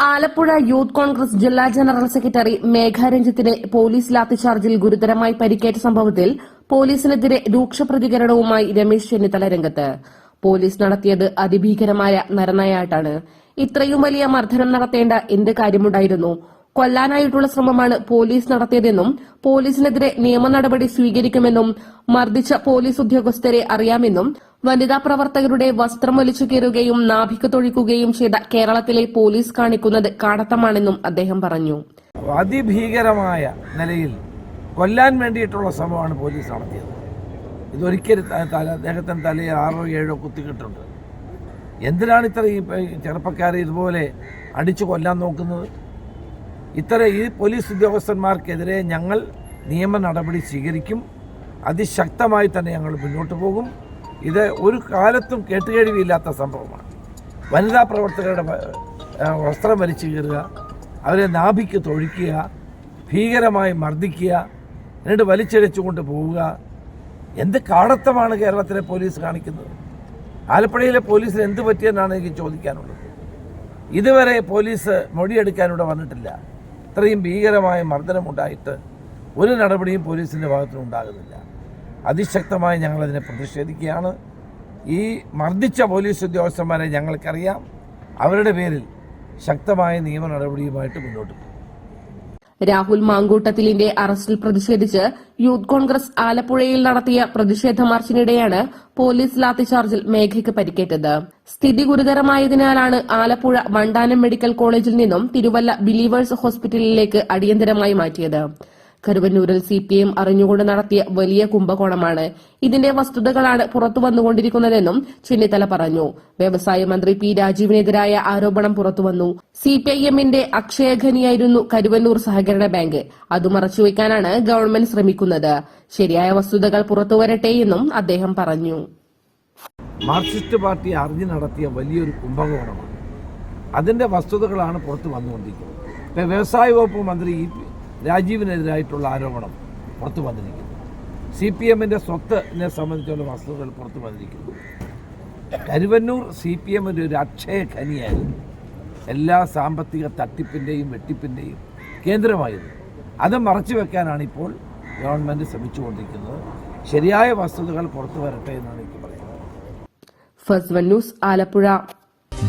Alappuzha youth Congress ജില്ലാ general secretary മേഘാരഞ്ജിത്തിനെ police ലാത്തിചാർജിൽ ഗുരുതരമായി പരിക്കേറ്റ സംഭവത്തിൽ പോലീസിനെതിരെ രൂക്ഷ പ്രതികരണവുമായി രമേശ് ചെന്നിത്തല രംഗത്ത്. പോലീസ് നടത്തിയത് അതിഭീകരമായ നരനായാട്ടാണ് ഇത്രയും വലിയ മർദ്ദനം നടത്തേണ്ട എന്ത് കാര്യമുണ്ടായിരുന്നു? കൊല്ലാനായിട്ടുള്ള ശ്രമമാണ് പോലീസ് നടത്തിയതെന്നും പോലീസിനെതിരെ നിയമ നടപടി സ്വീകരിക്കുമെന്നും മർദ്ദിച്ച പോലീസ് ഉദ്യോഗസ്ഥരെ അറിയാമെന്നും വനിതാ പ്രവർത്തകരുടെ വസ്ത്രം ഒലിച്ചു കയറുകയും നാഭിക്ക് തൊഴിക്കുകയും ചെയ്ത കേരളത്തിലെ പോലീസ് കാണിക്കുന്നത് കാടത്തമാണെന്നും അദ്ദേഹം പറഞ്ഞു. അതിഭീകരമായ നിലയിൽ കൊല്ലാൻ വേണ്ടിയിട്ടുള്ള ശ്രമമാണ് പോലീസ് നടത്തിയത്. ഇതൊരിക്കലും അദ്ദേഹത്തിന് തലയിൽ ആറോ ഏഴോ കുത്തിക്കിട്ടുണ്ട് എന്തിനാണ് ഇത്ര ചെറുപ്പക്കാരെ ഇതുപോലെ അടിച്ചു കൊല്ലാൻ നോക്കുന്നത്? ഇത്ര ഈ പോലീസ് ഉദ്യോഗസ്ഥന്മാർക്കെതിരെ ഞങ്ങൾ നിയമ നടപടി സ്വീകരിക്കും. അതിശക്തമായി തന്നെ ഞങ്ങൾ മുന്നോട്ട് പോകും. ഇത് ഒരു കാലത്തും കേട്ടുകേഴ്വിയില്ലാത്ത സംഭവമാണ്. വനിതാ പ്രവർത്തകരുടെ വസ്ത്രം വലിച്ചു കീറുക അവരെ നാഭിക്ക് തൊഴിക്കുക ഭീകരമായി മർദ്ദിക്കുക എന്നിട്ട് വലിച്ചടിച്ചുകൊണ്ട് പോവുക. എന്ത് കാടത്തമാണ് കേരളത്തിലെ പോലീസ് കാണിക്കുന്നത്? ആലപ്പുഴയിലെ പോലീസിന് എന്ത് പറ്റിയെന്നാണ് എനിക്ക് ചോദിക്കാനുള്ളത്? ഇതുവരെ പോലീസ് മൊഴിയെടുക്കാനിവിടെ വന്നിട്ടില്ല. ഇത്രയും ഭീകരമായ മർദ്ദനമുണ്ടായിട്ട് ഒരു നടപടിയും പോലീസിന്റെ ഭാഗത്തുനിന്ന് ഉണ്ടാകുന്നില്ല. അതിശക്തമായി ഞങ്ങളതിനെ പ്രതിഷേധിക്കുകയാണ്. ഈ മർദ്ദിച്ച പോലീസ് ഉദ്യോഗസ്ഥന്മാരെ ഞങ്ങൾക്കറിയാം. അവരുടെ പേരിൽ ശക്തമായ നിയമ നടപടിയുമായിട്ട് മുന്നോട്ട് പോകും. രാഹുൽ മാങ്കൂട്ടത്തിലിന്റെ അറസ്റ്റിൽ പ്രതിഷേധിച്ച് യൂത്ത് കോൺഗ്രസ് ആലപ്പുഴയിൽ നടത്തിയ പ്രതിഷേധ മാർച്ചിനിടെയാണ് പോലീസ് ലാത്തിചാർജിൽ മേഘയ്ക്ക് പരിക്കേറ്റത്. സ്ഥിതി ഗുരുതരമായതിനാലാണ് ആലപ്പുഴ വണ്ടാനം മെഡിക്കൽ കോളേജിൽ നിന്നും തിരുവല്ല ബിലീവേഴ്സ് ഹോസ്പിറ്റലിലേക്ക് അടിയന്തരമായി മാറ്റിയത്. കരുവന്നൂരിൽ സി പി എം അറിഞ്ഞുകൊണ്ട് നടത്തിയ വലിയ കുംഭകോണമാണ്. ഇതിന്റെ വസ്തുതകളാണ് പുറത്തു വന്നുകൊണ്ടിരിക്കുന്നതെന്നും ചെന്നിത്തല പറഞ്ഞു. വ്യവസായ മന്ത്രി പി രാജീവിനെതിരായ ആരോപണം പുറത്തുവന്നു സി പി ഐ എമ്മിന്റെ അക്ഷയഖനിയായിരുന്നു കരുവന്നൂർ സഹകരണ ബാങ്ക്. അത് മറച്ചുവെക്കാനാണ് ഗവൺമെന്റ് ശ്രമിക്കുന്നത്. ശരിയായ വസ്തുതകൾ പുറത്തുവരട്ടെ എന്നും അദ്ദേഹം പറഞ്ഞു. മാർക്സിസ്റ്റ് പാർട്ടി അറിഞ്ഞു നടത്തിയ വലിയൊരു കുംഭകോണമാണ്. അതിന്റെ വസ്തുതകളാണ് പുറത്തു വന്നുകൊണ്ടിരിക്കുന്നത്. വ്യവസായ വകുപ്പ് മന്ത്രി രാജീവിനെതിരായിട്ടുള്ള ആരോപണം പുറത്തു വന്നിരിക്കുന്നു. സി പി എമ്മിന്റെ സ്വത്തിനെ സംബന്ധിച്ചുള്ള വസ്തുതകൾ പുറത്തു വന്നിരിക്കുന്നു. കരുവന്നൂർ സി പി എമ്മിന്റെ ഒരു അക്ഷയ ഖനിയായിരുന്നു. എല്ലാ സാമ്പത്തിക തട്ടിപ്പിന്റെയും വെട്ടിപ്പിന്റെയും കേന്ദ്രമായിരുന്നു. അത് മറച്ചു വെക്കാനാണ് ഇപ്പോൾ ഗവൺമെന്റ് ശ്രമിച്ചുകൊണ്ടിരിക്കുന്നത്. ശരിയായ വസ്തുതകൾ പുറത്തു വരട്ടെ എന്നാണ് എനിക്ക് പറയുന്നത് first Alappuzha.